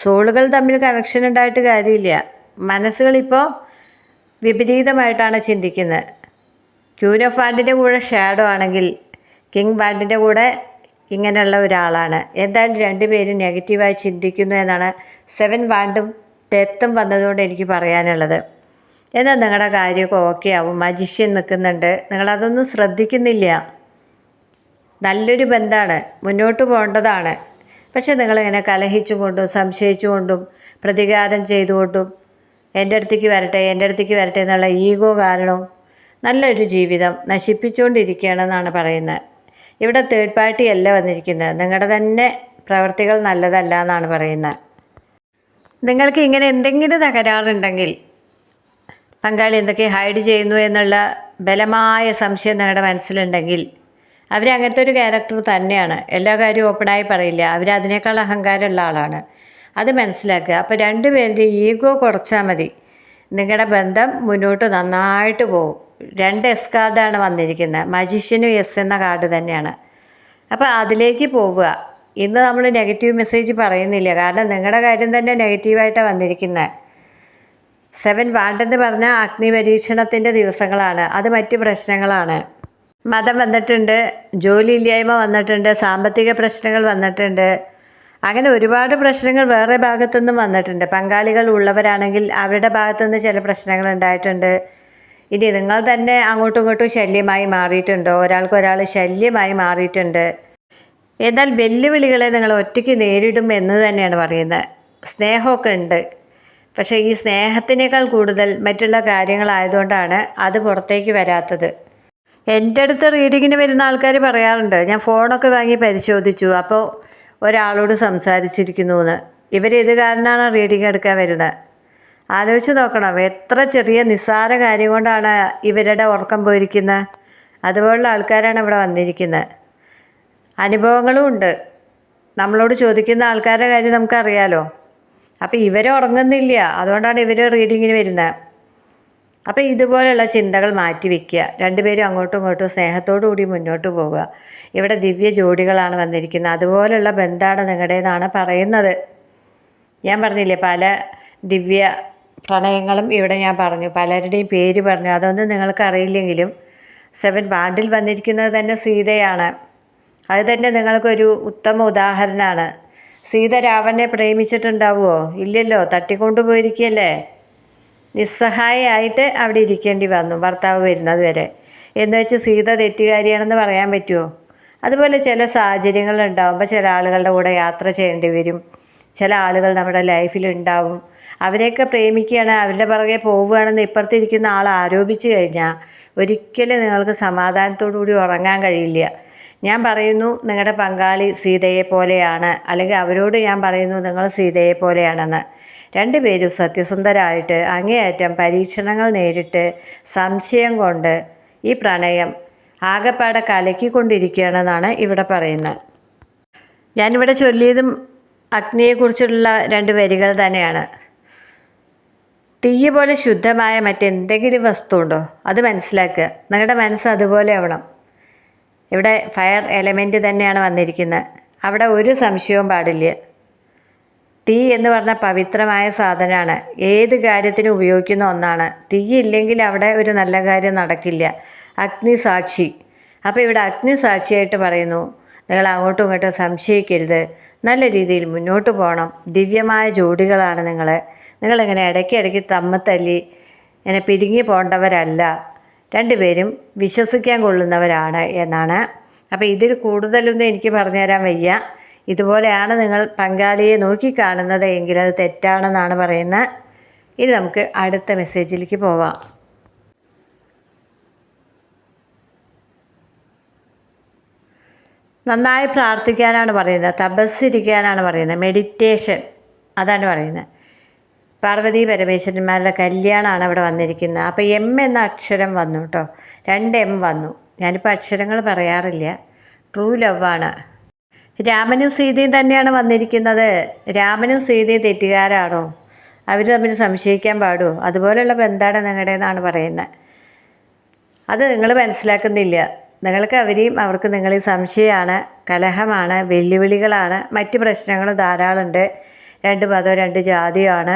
സോളുകൾ തമ്മിൽ കണക്ഷൻ ഉണ്ടായിട്ട് കാര്യമില്ല. മനസ്സുകളിപ്പോൾ വിപരീതമായിട്ടാണ് ചിന്തിക്കുന്നത്. ക്യൂൻ ഓഫ് ബാൻഡിന്റെ കൂടെ ഷാഡോ ആണെങ്കിൽ കിങ് ബാൻഡിന്റെ കൂടെ ഇങ്ങനെയുള്ള ഒരാളാണ്. എന്തായാലും രണ്ടുപേരും നെഗറ്റീവായി ചിന്തിക്കുന്നു എന്നാണ് സെവൻ ബാൻഡും ടെത്തും വന്നതുകൊണ്ട് എനിക്ക് പറയാനുള്ളത്. എന്നാൽ നിങ്ങളുടെ കാര്യമൊക്കെ ഓക്കെ ആവും. മജിഷ്യൻ നിൽക്കുന്നുണ്ട്. നിങ്ങളതൊന്നും ശ്രദ്ധിക്കുന്നില്ല. നല്ലൊരു ബന്ധമാണ്. മുന്നോട്ട് പോകേണ്ടതാണ്. പക്ഷേ നിങ്ങളിങ്ങനെ കലഹിച്ചുകൊണ്ടും സംശയിച്ചുകൊണ്ടും സംശയിച്ചും പ്രതികാരം ചെയ്തുകൊണ്ടും എന്റെ അടുത്തേക്ക് വരട്ടെ എന്റെ അടുത്തേക്ക് വരട്ടെ എന്നുള്ള ഈഗോ കാരണവും നല്ലൊരു ജീവിതം നശിപ്പിച്ചുകൊണ്ടിരിക്കുകയാണെന്നാണ് പറയുന്നത്. ഇവിടെ തേർഡ് പാർട്ടി അല്ല വന്നിരിക്കുന്നത്. നിങ്ങളുടെ തന്നെ പ്രവർത്തികൾ നല്ലതല്ല എന്നാണ് പറയുന്നത്. നിങ്ങൾക്ക് ഇങ്ങനെ എന്തെങ്കിലും തകരാറുണ്ടെങ്കിൽ പങ്കാളി എന്തൊക്കെ ഹൈഡ് ചെയ്യുന്നു എന്നുള്ള ബലമായ സംശയം നിങ്ങളുടെ മനസ്സിലുണ്ടെങ്കിൽ അവർ അങ്ങനത്തെ ഒരു ക്യാരക്ടർ തന്നെയാണ്. എല്ലാ കാര്യവും ഓപ്പണായി പറയില്ല. അവരതിനേക്കാൾ അഹങ്കാരമുള്ള ആളാണ്. അത് മനസ്സിലാക്കുക. അപ്പോൾ രണ്ടുപേരുടെ ഈഗോ കുറച്ചാൽ മതി. നിങ്ങളുടെ ബന്ധം മുന്നോട്ട് നന്നായിട്ട് പോകും രണ്ട് എസ് കാർഡാണ് വന്നിരിക്കുന്നത്. മജീഷ്യനും എസ് എന്ന കാർഡ് തന്നെയാണ്. അപ്പോൾ അതിലേക്ക് പോവുക. ഇന്ന് നമ്മൾ നെഗറ്റീവ് മെസ്സേജ് പറയുന്നില്ല. കാരണം നിങ്ങളുടെ കാര്യം തന്നെ നെഗറ്റീവായിട്ടാണ് വന്നിരിക്കുന്നത് സെവൻ വാണ്ടെന്ന് പറഞ്ഞ അഗ്നി പരീക്ഷണത്തിന്റെ ദിവസങ്ങളാണ്. അത് മറ്റ് പ്രശ്നങ്ങളാണ്. മതം വന്നിട്ടുണ്ട് ജോലി ഇല്ലായ്മ വന്നിട്ടുണ്ട് സാമ്പത്തിക പ്രശ്നങ്ങൾ വന്നിട്ടുണ്ട്. അങ്ങനെ ഒരുപാട് പ്രശ്നങ്ങൾ വേറെ ഭാഗത്തുനിന്നും വന്നിട്ടുണ്ട്. പങ്കാളികൾ ഉള്ളവരാണെങ്കിൽ അവരുടെ ഭാഗത്തുനിന്ന് ചില പ്രശ്നങ്ങൾ ഉണ്ടായിട്ടുണ്ട്. ഇനി നിങ്ങൾ തന്നെ അങ്ങോട്ടും ഇങ്ങോട്ടും ശല്യമായി മാറിയിട്ടുണ്ടോ. ഒരാൾക്ക് ഒരാൾ ശല്യമായി മാറിയിട്ടുണ്ട്. എന്നാൽ വെല്ലുവിളികളെ നിങ്ങൾ ഒറ്റയ്ക്ക് നേരിടും എന്ന് തന്നെയാണ് പറയുന്നത്. സ്നേഹമൊക്കെ ഉണ്ട്. പക്ഷേ ഈ സ്നേഹത്തിനേക്കാൾ കൂടുതൽ മറ്റുള്ള കാര്യങ്ങളായതുകൊണ്ടാണ് അത് പുറത്തേക്ക് വരാത്തത്. എന്റെ അടുത്ത് റീഡിങ്ങിന് വരുന്ന ആൾക്കാർ പറയാറുണ്ട് ഞാൻ ഫോണൊക്കെ വാങ്ങി പരിശോധിച്ചു. അപ്പോൾ ഒരാളോട് സംസാരിച്ചിരിക്കുന്നു എന്ന് ഇവരേത് കാരണമാണ് റീഡിങ് എടുക്കാൻ വരുന്നത്? ആലോചിച്ച് നോക്കണം. എത്ര ചെറിയ നിസ്സാര കാര്യം കൊണ്ടാണ് ഇവരുടെ ഉറക്കം പോയിരിക്കുന്നത്? അതുപോലുള്ള ആൾക്കാരാണ് ഇവിടെ വന്നിരിക്കുന്നത്. അനുഭവങ്ങളും ഉണ്ട്. നമ്മളോട് ചോദിക്കുന്ന ആൾക്കാരുടെ കാര്യം നമുക്കറിയാലോ. അപ്പോൾ ഇവർ ഉറങ്ങുന്നില്ല. അതുകൊണ്ടാണ് ഇവർ റീഡിങ്ങിന് വരുന്നത്. അപ്പോൾ ഇതുപോലെയുള്ള ചിന്തകൾ മാറ്റി വയ്ക്കുക രണ്ടുപേരും അങ്ങോട്ടും ഇങ്ങോട്ടും സ്നേഹത്തോടു കൂടി മുന്നോട്ട് പോവുക. ഇവിടെ ദിവ്യ ജോഡികളാണ് വന്നിരിക്കുന്നത്. അതുപോലെയുള്ള ബന്ധമാണ് നിങ്ങളുടേതാണ് പറയുന്നത്. ഞാൻ പറഞ്ഞില്ലേ പല ദിവ്യ പ്രണയങ്ങളും ഇവിടെ ഞാൻ പറഞ്ഞു. പലരുടെയും പേര് പറഞ്ഞു. അതൊന്നും നിങ്ങൾക്കറിയില്ലെങ്കിലും സെവൻ വാർഡിൽ വന്നിരിക്കുന്നത് തന്നെ സീതയാണ്. അത് തന്നെ നിങ്ങൾക്കൊരു ഉത്തമ ഉദാഹരണമാണ്. സീത രാവണനെ പ്രേമിച്ചിട്ടുണ്ടാവുമോ ഇല്ലല്ലോ. തട്ടിക്കൊണ്ടുപോയിരിക്കുകയല്ലേ? നിസ്സഹായമായിട്ട് അവിടെ ഇരിക്കേണ്ടി വന്നു. ഭർത്താവ് വരുന്നത് വരെ. എന്ന് വെച്ച് സീത തെറ്റുകാരിയാണെന്ന് പറയാൻ പറ്റുമോ അതുപോലെ ചില സാഹചര്യങ്ങൾ ഉണ്ടാകുമ്പോൾ ചില ആളുകളുടെ കൂടെ യാത്ര ചെയ്യേണ്ടി വരും. ചില ആളുകൾ നമ്മുടെ ലൈഫിൽ ഉണ്ടാവും. അവരെയൊക്കെ പ്രേമിക്കുകയാണ് അവരുടെ പുറകെ പോവുകയാണെന്ന് ഇപ്പുറത്തിരിക്കുന്ന ആൾ ആരോപിച്ചു കഴിഞ്ഞാൽ ഒരിക്കലും നിങ്ങൾക്ക് സമാധാനത്തോടു കൂടി ഉറങ്ങാൻ കഴിയില്ല. ഞാൻ പറയുന്നു നിങ്ങളുടെ പങ്കാളി സീതയെ പോലെയാണ് അല്ലെങ്കിൽ അവരോട് ഞാൻ പറയുന്നു നിങ്ങൾ സീതയെ പോലെയാണെന്ന് രണ്ടുപേരും സത്യസന്ധരായിട്ട് അങ്ങേയറ്റം പരീക്ഷണങ്ങൾ നേരിട്ട് സംശയം കൊണ്ട് ഈ പ്രണയം ആകെപ്പാടെ കലക്കിക്കൊണ്ടിരിക്കുകയാണെന്നാണ് ഇവിടെ പറയുന്നത്. ഞാനിവിടെ ചൊല്ലിയതും അഗ്നിയെക്കുറിച്ചുള്ള രണ്ട് വരികൾ തന്നെയാണ്. തീയ പോലെ ശുദ്ധമായ മറ്റെന്തെങ്കിലും വസ്തു ഉണ്ടോ അത് മനസ്സിലാക്കുക. നിങ്ങളുടെ മനസ്സ് അതുപോലെ ആവണം. ഇവിടെ ഫയർ എലമെന്റ് തന്നെയാണ് വന്നിരിക്കുന്നത്. അവിടെ ഒരു സംശയവും പാടില്ല. തീ എന്ന് പറഞ്ഞ പവിത്രമായ സാധനമാണ്. ഏത് കാര്യത്തിനും ഉപയോഗിക്കുന്ന ഒന്നാണ്. തീ ഇല്ലെങ്കിൽ അവിടെ ഒരു നല്ല കാര്യം നടക്കില്ല. അഗ്നി സാക്ഷി അപ്പോൾ ഇവിടെ അഗ്നി സാക്ഷിയായിട്ട് പറയുന്നു. നിങ്ങൾ അങ്ങോട്ടും ഇങ്ങോട്ടും സംശയിക്കരുത്. നല്ല രീതിയിൽ മുന്നോട്ട് പോകണം. ദിവ്യമായ ജോഡികളാണ് നിങ്ങൾ. നിങ്ങളിങ്ങനെ ഇടയ്ക്ക് ഇടയ്ക്ക് തമ്മ ഇങ്ങനെ പിരിങ്ങി പോകേണ്ടവരല്ല. രണ്ടുപേരും വിശ്വസിക്കാൻ കൊള്ളുന്നവരാണ് എന്നാണ്. അപ്പോൾ ഇതിൽ കൂടുതലൊന്നും എനിക്ക് പറഞ്ഞുതരാൻ വയ്യ. ഇതുപോലെയാണ് നിങ്ങൾ പങ്കാളിയെ നോക്കിക്കാണുന്നത് എങ്കിൽ അത് തെറ്റാണെന്നാണ് പറയുന്നത് ഇനി നമുക്ക് അടുത്ത മെസ്സേജിലേക്ക് പോവാം. നന്നായി പ്രാർത്ഥിക്കാനാണ് പറയുന്നത്. തപസ്സിരിക്കാനാണ് പറയുന്നത്. മെഡിറ്റേഷൻ അതാണ് പറയുന്നത്. പാർവതി പരമേശ്വരന്മാരുടെ കല്യാണമാണ് അവിടെ വന്നിരിക്കുന്നത്. അപ്പോൾ എം എന്ന അക്ഷരം വന്നു കേട്ടോ. രണ്ട് എം വന്നു. ഞാനിപ്പോൾ അക്ഷരങ്ങൾ പറയാറില്ല. ട്രൂ ലവാണ് രാമനും സീതയും തന്നെയാണ് വന്നിരിക്കുന്നത്. രാമനും സീതയും തെറ്റുകാരാണോ? അവർ തമ്മിൽ സംശയിക്കാൻ പാടുമോ അതുപോലെയുള്ള ബന്ധമാണ് നിങ്ങളുടേതെന്നാണ് പറയുന്നത്. അത് നിങ്ങൾ മനസ്സിലാക്കുന്നില്ല. നിങ്ങൾക്ക് അവരെയും അവർക്ക് നിങ്ങളിൽ സംശയമാണ് കലഹമാണ് വെല്ലുവിളികളാണ് മറ്റ് പ്രശ്നങ്ങളും ധാരാളമുണ്ട് രണ്ട് മതം രണ്ട് ജാതിയാണ്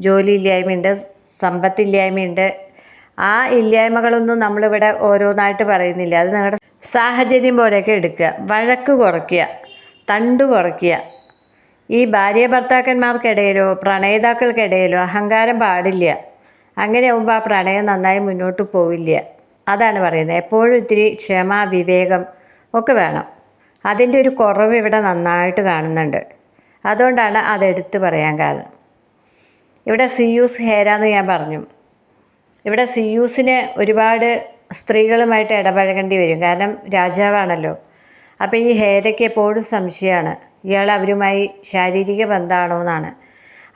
ജോലി ഇല്ലായ്മയുണ്ട് സമ്പത്തില്ലായ്മയുണ്ട്. ആ ഇല്ലായ്മകളൊന്നും നമ്മളിവിടെ ഓരോന്നായിട്ട് പറയുന്നില്ല. അത് നിങ്ങളുടെ സാഹചര്യം പോലെയൊക്കെ എടുക്കുക. വഴക്ക് കുറയ്ക്കുക. തണ്ട് കുറയ്ക്കുക. ഈ ഭാര്യ ഭർത്താക്കന്മാർക്കിടയിലോ പ്രണയിതാക്കൾക്കിടയിലോ അഹങ്കാരം പാടില്ല. അങ്ങനെ ആകുമ്പോൾ ആ പ്രണയം നന്നായി മുന്നോട്ട് പോവില്ല. അതാണ് പറയുന്നത്. എപ്പോഴും ഇത്തിരി ക്ഷമ വിവേകം ഒക്കെ വേണം. അതിന്റെ ഒരു കുറവ് ഇവിടെ നന്നായിട്ട് കാണുന്നുണ്ട്. അതുകൊണ്ടാണ് അതെടുത്ത് പറയാൻ കാരണം. ഇവിടെ സിയൂസ് ഹേരാന്ന് ഞാൻ പറഞ്ഞു. ഇവിടെ സിയൂസിന് ഒരുപാട് സ്ത്രീകളുമായിട്ട് ഇടപഴകേണ്ടി വരും. കാരണം രാജാവാണല്ലോ. അപ്പോൾ ഈ ഹേരയ്ക്ക് എപ്പോഴും സംശയമാണ്. ഇയാൾ അവരുമായി ശാരീരിക ബന്ധമാണോ എന്നാണ്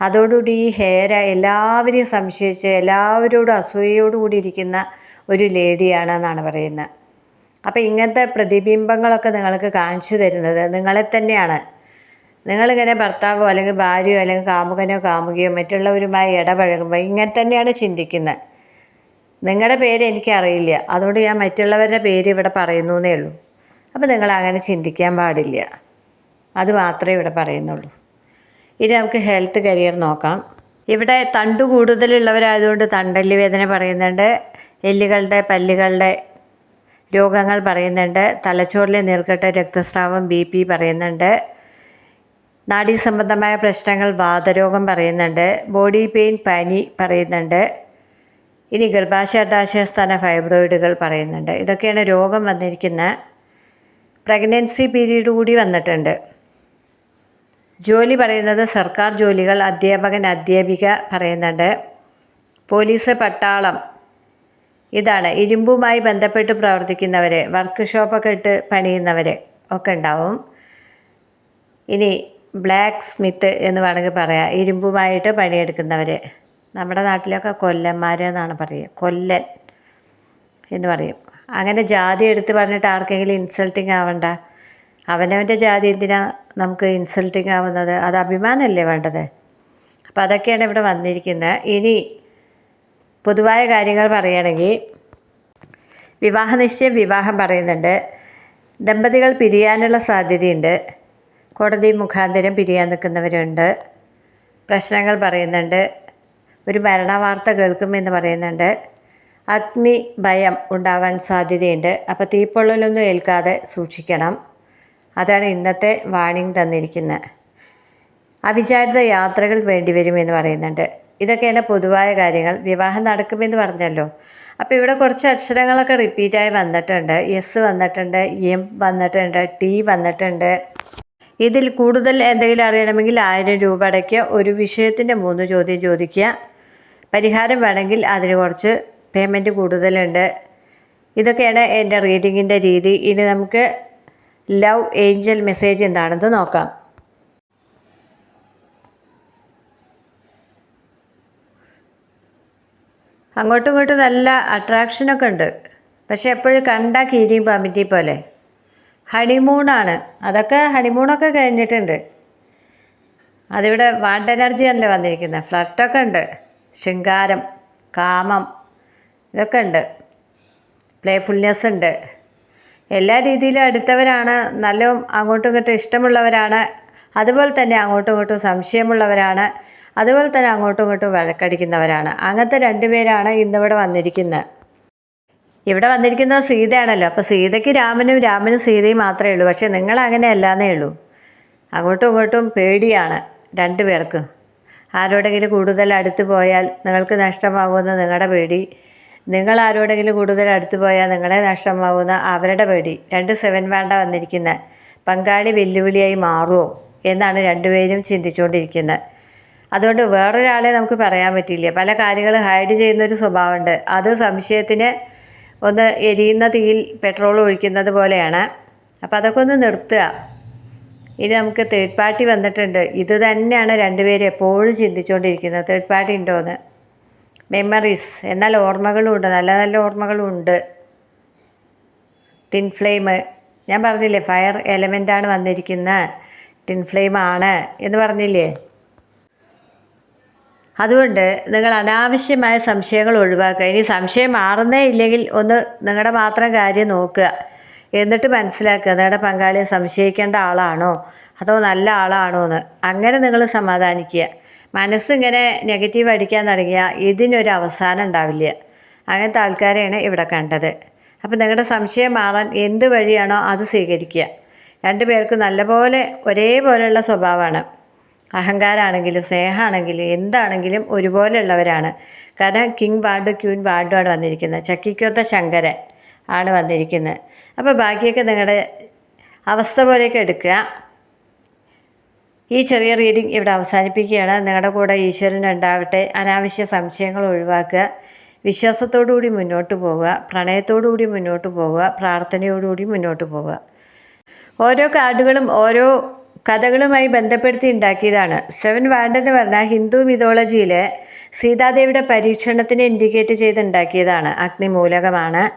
അതോടുകൂടി ഈ ഹേര എല്ലാവരെയും സംശയിച്ച് എല്ലാവരോടും അസൂയയോടുകൂടി ഇരിക്കുന്ന ഒരു ലേഡിയാണെന്നാണ് പറയുന്നത്. അപ്പോൾ ഇങ്ങനത്തെ പ്രതിബിംബങ്ങളൊക്കെ നിങ്ങൾക്ക് കാണിച്ചു തരുന്നത് നിങ്ങളെ തന്നെയാണ്. നിങ്ങളിങ്ങനെ ഭർത്താവോ അല്ലെങ്കിൽ ഭാര്യയോ അല്ലെങ്കിൽ കാമുകനോ കാമുകിയോ മറ്റുള്ളവരുമായി ഇടപഴകുമ്പോൾ ഇങ്ങനെ തന്നെയാണ് ചിന്തിക്കുന്നത്. നിങ്ങളുടെ പേര് എനിക്കറിയില്ല. അതുകൊണ്ട് ഞാൻ മറ്റുള്ളവരുടെ പേര് ഇവിടെ പറയുന്നു എന്നേ ഉള്ളൂ. അപ്പോൾ നിങ്ങൾ അങ്ങനെ ചിന്തിക്കാൻ പാടില്ല. അത് മാത്രമേ ഇവിടെ പറയുന്നുള്ളൂ. ഇനി നമുക്ക് ഹെൽത്ത് കരിയർ നോക്കാം. ഇവിടെ തണ്ടു കൂടുതലുള്ളവരായതുകൊണ്ട് തണ്ടല്ലി വേദന പറയുന്നുണ്ട്. എല്ലുകളുടെ പല്ലുകളുടെ രോഗങ്ങൾ പറയുന്നുണ്ട്. തലച്ചോറിലെ നീർക്കെട്ട് രക്തസ്രാവം ബി പി പറയുന്നുണ്ട്. നാഡീ സംബന്ധമായ പ്രശ്നങ്ങൾ വാതരോഗം പറയുന്നുണ്ട്. ബോഡി പെയിൻ പനി പറയുന്നുണ്ട്. ഇനി ഗർഭാശയ ഗർഭാശയണ്ടാശയസ്ഥാന ഫൈബ്രോയിഡുകൾ പറയുന്നുണ്ട്. ഇതൊക്കെയാണ് രോഗം വന്നിരിക്കുന്ന പ്രഗ്നൻസി പീരീഡ് കൂടി വന്നിട്ടുണ്ട്. ജോലി പറയുന്നത് സർക്കാർ ജോലികൾ അധ്യാപകൻ അധ്യാപിക പറയുന്നുണ്ട്. പോലീസ് പട്ടാളം. ഇതാണ് ഇരുമ്പുമായി ബന്ധപ്പെട്ട് പ്രവർത്തിക്കുന്നവർ വർക്ക് ഷോപ്പൊക്കെ ഇട്ട് പണിയുന്നവർ ഒക്കെ ഉണ്ടാവും. ഇനി ബ്ലാക്ക് സ്മിത്ത് എന്ന് വേണമെങ്കിൽ പറയാം. ഇരുമ്പുമായിട്ട് പണിയെടുക്കുന്നവർ നമ്മുടെ നാട്ടിലൊക്കെ കൊല്ലന്മാർ എന്നാണ് പറയുക. കൊല്ലൻ എന്ന് പറയും. അങ്ങനെ ജാതി എടുത്ത് പറഞ്ഞിട്ട് ആർക്കെങ്കിലും ഇൻസൾട്ടിങ് ആവണ്ട. അവനവന്റെ ജാതി എന്തിനാ നമുക്ക് ഇൻസൾട്ടിങ് ആവുന്നത്? അത് അഭിമാനമല്ലേ വേണ്ടത്? അപ്പോൾ അതൊക്കെയാണ് ഇവിടെ വന്നിരിക്കുന്നത്. ഇനി പൊതുവായ കാര്യങ്ങൾ പറയുകയാണെങ്കിൽ വിവാഹ നിശ്ചയം വിവാഹം പറയുന്നുണ്ട്. ദമ്പതികൾ പിരിയാനുള്ള സാധ്യതയുണ്ട്. കോടതി മുഖാന്തരം പിരിയാൻ നിൽക്കുന്നവരുണ്ട്. പ്രശ്നങ്ങൾ പറയുന്നുണ്ട്. ഒരു മരണവാർത്ത കേൾക്കുമെന്ന് പറയുന്നുണ്ട്. അഗ്നി ഭയം ഉണ്ടാവാൻ സാധ്യതയുണ്ട്. അപ്പോൾ തീപ്പൊള്ളലൊന്നും ഏൽക്കാതെ സൂക്ഷിക്കണം. അതാണ് ഇന്നത്തെ വാണിംഗ് തന്നിരിക്കുന്നത് അവിചാരിത യാത്രകൾ വേണ്ടിവരുമെന്ന് പറയുന്നുണ്ട്. ഇതൊക്കെയാണ് പൊതുവായ കാര്യങ്ങൾ. വിവാഹം നടക്കുമെന്ന് പറഞ്ഞല്ലോ. അപ്പോൾ ഇവിടെ കുറച്ച് അക്ഷരങ്ങളൊക്കെ റിപ്പീറ്റായി വന്നിട്ടുണ്ട്. എസ് വന്നിട്ടുണ്ട് എം വന്നിട്ടുണ്ട് ടി വന്നിട്ടുണ്ട്. ഇതിൽ കൂടുതൽ എന്തെങ്കിലും അറിയണമെങ്കിൽ ആയിരം രൂപ അടയ്ക്കുക. ഒരു വിഷയത്തിന്റെ മൂന്ന് ചോദ്യം ചോദിക്കുക. പരിഹാരം വേണമെങ്കിൽ അതിന് കുറച്ച് പേയ്മെന്റ് കൂടുതലുണ്ട്. ഇതൊക്കെയാണ് എന്റെ റീഡിങ്ങിന്റെ രീതി. ഇനി നമുക്ക് ലവ് ഏഞ്ചൽ മെസ്സേജ് എന്താണെന്ന് നോക്കാം. അങ്ങോട്ടും ഇങ്ങോട്ടും നല്ല അട്രാക്ഷനൊക്കെ ഉണ്ട്. പക്ഷേ എപ്പോഴും കണ്ട കീരിയും പാമ്പിറ്റി പോലെ. ഹണിമൂണാണ്. അതൊക്കെ ഹണിമൂണൊക്കെ കഴിഞ്ഞിട്ടുണ്ട്. അതിവിടെ വാണ്ട് എനർജിയാണല്ലോ വന്നിരിക്കുന്നത്. ഫ്ലട്ടൊക്കെ ഉണ്ട്. ശൃംഗാരം കാമം ഇതൊക്കെ ഉണ്ട് പ്ലേഫുൾനെസ് ഉണ്ട്. എല്ലാ രീതിയിലും അടുത്തവരാണ്. നല്ല അങ്ങോട്ടും ഇങ്ങോട്ടും ഇഷ്ടമുള്ളവരാണ്. അതുപോലെ തന്നെ അങ്ങോട്ടും ഇങ്ങോട്ടും സംശയമുള്ളവരാണ്. അതുപോലെ തന്നെ അങ്ങോട്ടും ഇങ്ങോട്ടും വഴക്കടിക്കുന്നവരാണ്. അങ്ങനത്തെ രണ്ടുപേരാണ് ഇന്നിവിടെ വന്നിരിക്കുന്നത്. ഇവിടെ വന്നിരിക്കുന്നത് സീതയാണല്ലോ. അപ്പോൾ സീതയ്ക്ക് രാമനും രാമനും സീതയും മാത്രമേ ഉള്ളൂ. പക്ഷേ നിങ്ങൾ അങ്ങനെ അല്ലാന്നേ ഉള്ളൂ. അങ്ങോട്ടും ഇങ്ങോട്ടും പേടിയാണ് രണ്ടു പേർക്കും. ആരോടെങ്കിലും കൂടുതൽ അടുത്ത് പോയാൽ നിങ്ങൾക്ക് നഷ്ടമാകുമെന്ന് നിങ്ങളുടെ പേടി. നിങ്ങൾ ആരോടെങ്കിലും കൂടുതൽ അടുത്തു പോയാൽ നിങ്ങളെ നഷ്ടമാവുന്ന അവരുടെ പേടി. രണ്ട് സെവൻ വേണ്ട വന്നിരിക്കുന്ന. പങ്കാളി വെല്ലുവിളിയായി മാറുമോ എന്നാണ് രണ്ടുപേരും ചിന്തിച്ചുകൊണ്ടിരിക്കുന്നത് അതുകൊണ്ട് വേറൊരാളെ നമുക്ക് പറയാൻ പറ്റില്ല. പല കാര്യങ്ങൾ ഹൈഡ് ചെയ്യുന്നൊരു സ്വഭാവമുണ്ട്. അത് സംശയത്തിന് ഒന്ന് എരിയുന്ന തീയിൽ പെട്രോൾ ഒഴിക്കുന്നത് പോലെയാണ്. അപ്പോൾ അതൊക്കെ ഒന്ന് നിർത്തുക. ഇനി നമുക്ക് തേർഡ് പാർട്ടി വന്നിട്ടുണ്ട്. ഇത് തന്നെയാണ് രണ്ടുപേരും എപ്പോഴും ചിന്തിച്ചുകൊണ്ടിരിക്കുന്നത്. തേർഡ് പാർട്ടി ഉണ്ടോയെന്ന് മെമ്മറീസ് എന്നാൽ ഓർമ്മകളുണ്ട് നല്ല നല്ല ഓർമ്മകളുണ്ട് ടിൻ ഫ്ലെയിം ഞാൻ പറഞ്ഞില്ലേ ഫയർ എലമെന്റാണ് വന്നിരിക്കുന്ന. ടിൻ ഫ്ലെയിം ആണ് എന്ന് പറഞ്ഞില്ലേ? അതുകൊണ്ട് നിങ്ങൾ അനാവശ്യമായ സംശയങ്ങൾ ഒഴിവാക്കുക. ഇനി സംശയം മാറുന്നേ ഇല്ലെങ്കിൽ ഒന്ന് നിങ്ങളുടെ മാത്രം കാര്യം നോക്കുക. എന്നിട്ട് മനസ്സിലാക്കുക നിങ്ങളുടെ പങ്കാളിയെ സംശയിക്കേണ്ട ആളാണോ? അതോ നല്ല ആളാണോ എന്ന് അങ്ങനെ നിങ്ങൾ സമാധാനിക്കുക. മനസ്സിങ്ങനെ നെഗറ്റീവ് അടിക്കാൻ തുടങ്ങിയാൽ ഇതിനൊരു അവസാനം ഉണ്ടാവില്ല. അങ്ങനത്തെ ആൾക്കാരെയാണ് ഇവിടെ കണ്ടത്. അപ്പോൾ നിങ്ങളുടെ സംശയം മാറാൻ എന്ത് വഴിയാണോ അത് സ്വീകരിക്കുക. രണ്ടു പേർക്ക് നല്ലപോലെ ഒരേപോലെയുള്ള സ്വഭാവമാണ്. അഹങ്കാരാണെങ്കിലും സ്നേഹമാണെങ്കിലും എന്താണെങ്കിലും ഒരുപോലെയുള്ളവരാണ്. കാരണം കിങ് വാർഡ് ക്യൂൻ വാർഡുമാണ് വന്നിരിക്കുന്നത്. ചക്കിക്കൊത്ത ശങ്കരൻ ആണ് വന്നിരിക്കുന്നത്. അപ്പോൾ ബാക്കിയൊക്കെ നിങ്ങളുടെ അവസ്ഥ പോലെയൊക്കെ എടുക്കുക. ഈ ചെറിയ റീഡിംഗ് ഇവിടെ അവസാനിപ്പിക്കുകയാണ്. നിങ്ങളുടെ കൂടെ ഈശ്വരൻ ഉണ്ടാവട്ടെ. അനാവശ്യ സംശയങ്ങൾ ഒഴിവാക്കുക. വിശ്വാസത്തോടുകൂടി മുന്നോട്ട് പോവുക. പ്രണയത്തോടുകൂടി മുന്നോട്ട് പോവുക. പ്രാർത്ഥനയോടുകൂടി മുന്നോട്ട് പോവുക. ഓരോ കാർഡുകളും ഓരോ കഥകളുമായി ബന്ധപ്പെടുത്തി ഉണ്ടാക്കിയതാണ്. സെവൻ വാർഡ് എന്ന് പറഞ്ഞാൽ ഹിന്ദു മിതോളജിയിലെ സീതാദേവിയുടെ പരീക്ഷണത്തിന് ഇൻഡിക്കേറ്റ് ചെയ്ത് ഉണ്ടാക്കിയതാണ് അഗ്നിമൂലകമാണ്.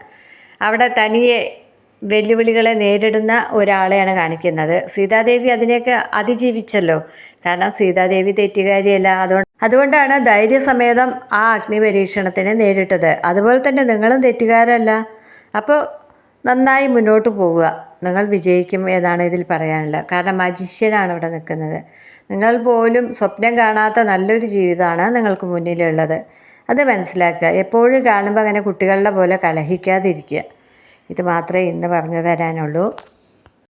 അവിടെ തനിയെ വെല്ലുവിളികളെ നേരിടുന്ന ഒരാളെയാണ് കാണിക്കുന്നത്. സീതാദേവി അതിനെയൊക്കെ അതിജീവിച്ചല്ലോ. കാരണം സീതാദേവി തെറ്റുകാരിയല്ല. അതുകൊണ്ട് അതുകൊണ്ടാണ് ധൈര്യസമേതം ആ അഗ്നി പരീക്ഷണത്തിനെ നേരിട്ടത്. അതുപോലെ തന്നെ നിങ്ങളും തെറ്റുകാരല്ല. അപ്പോൾ നന്നായി മുന്നോട്ട് പോവുക. നിങ്ങൾ വിജയിക്കും എന്നാണ് ഇതിൽ പറയാനുള്ളത്. കാരണം മജിഷ്യനാണ് ഇവിടെ നിൽക്കുന്നത്. നിങ്ങൾ പോലും സ്വപ്നം കാണാത്ത നല്ലൊരു ജീവിതമാണ് നിങ്ങൾക്ക് മുന്നിലുള്ളത്. അത് മനസ്സിലാക്കുക. എപ്പോഴും കാണുമ്പോൾ അങ്ങനെ കുട്ടികളുടെ പോലെ കലഹിക്കാതിരിക്കുക. ഇത് മാത്രമേ ഇന്ന് പറഞ്ഞു തരാനുള്ളൂ.